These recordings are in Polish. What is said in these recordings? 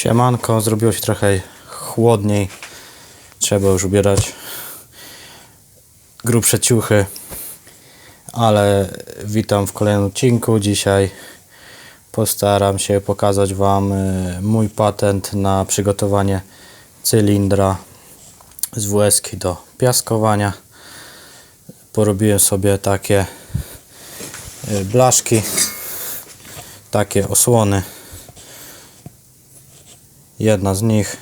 Siemanko, zrobiło się trochę chłodniej. Trzeba już ubierać grubsze ciuchy. Ale witam w kolejnym odcinku. Dzisiaj postaram się pokazać Wam y, mój patent na przygotowanie cylindra z WS do piaskowania. Porobiłem sobie takie y, blaszki, takie osłony jedna z nich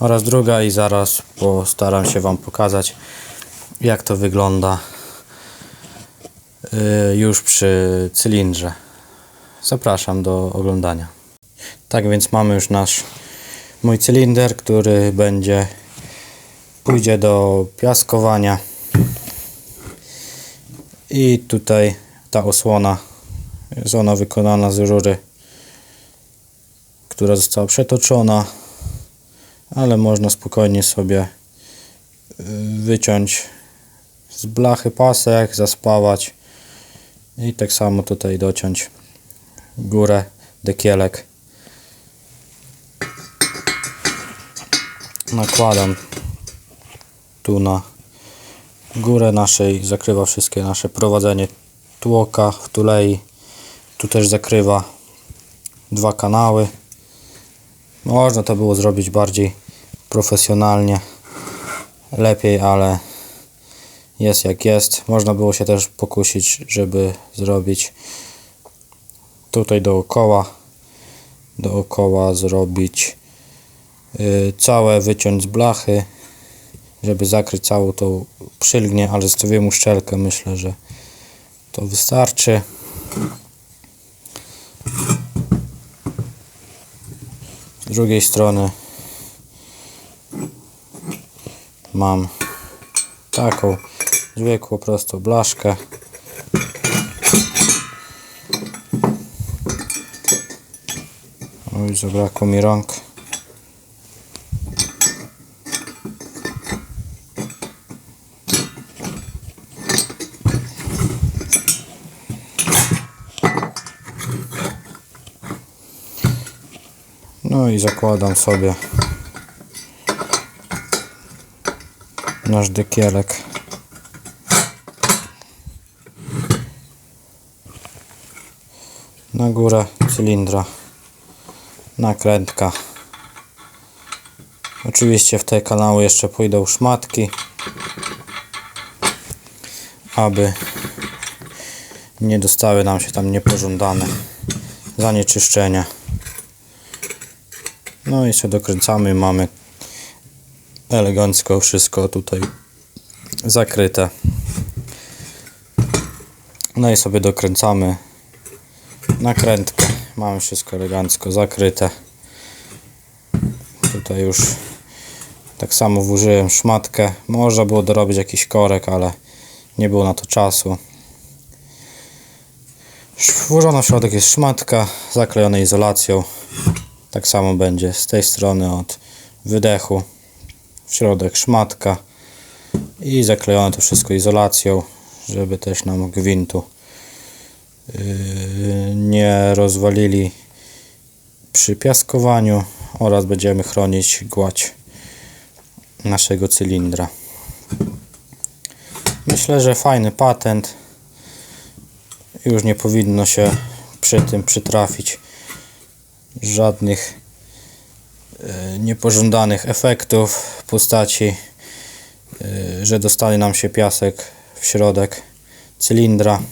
oraz druga i zaraz postaram się Wam pokazać jak to wygląda y, już przy cylindrze. Zapraszam do oglądania. Tak więc mamy już nasz mój cylinder, który będzie pójdzie do piaskowania i tutaj ta osłona jest ona wykonana z rury która została przetoczona, ale można spokojnie sobie y, wyciąć z blachy pasek, zaspawać i tak samo tutaj dociąć górę dekielek. Nakładam tu na górę naszej, zakrywa wszystkie nasze prowadzenie tłoka w tulei. Tu też zakrywa dwa kanały. Można to było zrobić bardziej profesjonalnie, lepiej, ale jest jak jest. Można było się też pokusić, żeby zrobić tutaj dookoła, dookoła zrobić yy, całe, wyciąć z blachy, żeby zakryć całą tą przylgnię, ale zostawiłem uszczelkę, myślę, że to wystarczy. Z drugiej strony mam taką zwykłą, prostą blaszkę. Oj, zabrakło mi rąk. No i zakładam sobie nasz dekielek. Na górę cylindra nakrętka. Oczywiście w te kanały jeszcze pójdą szmatki, aby nie dostały nam się tam niepożądane zanieczyszczenia. No i się dokręcamy, mamy elegancko wszystko tutaj zakryte. No i sobie dokręcamy nakrętkę. Mamy wszystko elegancko zakryte. Tutaj już tak samo włożyłem szmatkę. Można było dorobić jakiś korek, ale nie było na to czasu. Włożona w środek jest szmatka, zaklejona izolacją. Tak samo będzie z tej strony od wydechu w środek szmatka i zaklejone to wszystko izolacją, żeby też nam gwintu yy, nie rozwalili przy piaskowaniu oraz będziemy chronić gładź naszego cylindra. Myślę, że fajny patent. Już nie powinno się przy tym przytrafić żadnych e, niepożądanych efektów w postaci, e, że dostali nam się piasek w środek cylindra.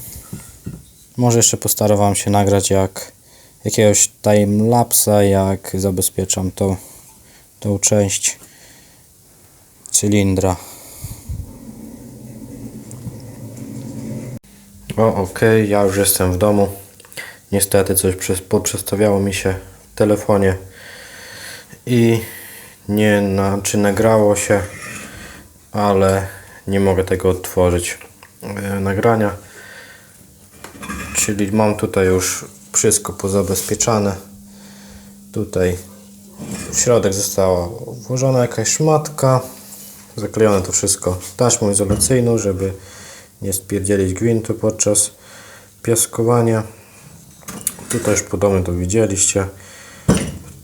Może jeszcze postaram Wam się nagrać jak jakiegoś timelapsa, jak zabezpieczam tą, tą część cylindra. O, ok, ja już jestem w domu. Niestety coś poprzestawiało mi się telefonie i nie na, czy nagrało się, ale nie mogę tego odtworzyć e, nagrania. Czyli mam tutaj już wszystko pozabezpieczane. Tutaj w środek została włożona jakaś szmatka. Zaklejone to wszystko taśmą izolacyjną, żeby nie spierdzielić gwintu podczas piaskowania. Tutaj już podobnie to widzieliście.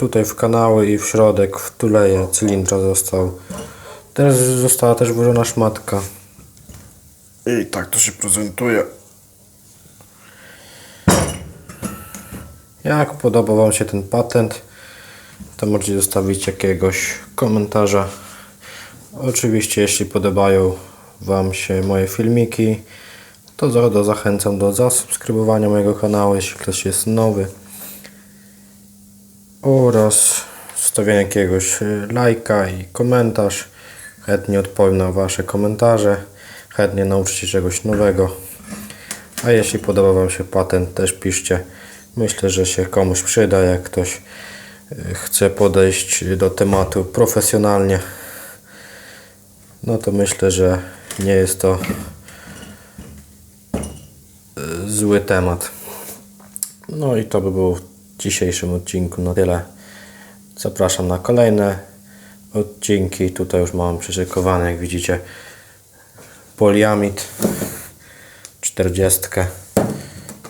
Tutaj w kanały i w środek w tuleje cylindra został. Teraz została też włożona szmatka. I tak to się prezentuje. Jak podoba Wam się ten patent, to możecie zostawić jakiegoś komentarza. Oczywiście, jeśli podobają Wam się moje filmiki, to zachęcam do zasubskrybowania mojego kanału, jeśli ktoś jest nowy. Oraz zostawienia jakiegoś y, lajka i komentarz. Chętnie odpowiem na Wasze komentarze. Chętnie nauczę się czegoś nowego. A jeśli podoba Wam się patent, też piszcie. Myślę, że się komuś przyda, jak ktoś y, chce podejść do tematu profesjonalnie. No to myślę, że nie jest to y, zły temat. No i to by było dzisiejszym odcinku na tyle. Zapraszam na kolejne odcinki. Tutaj już mam przyszykowane, jak widzicie, poliamid 40.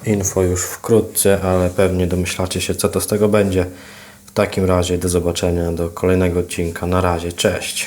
Info już wkrótce, ale pewnie domyślacie się, co to z tego będzie. W takim razie do zobaczenia do kolejnego odcinka. Na razie, cześć.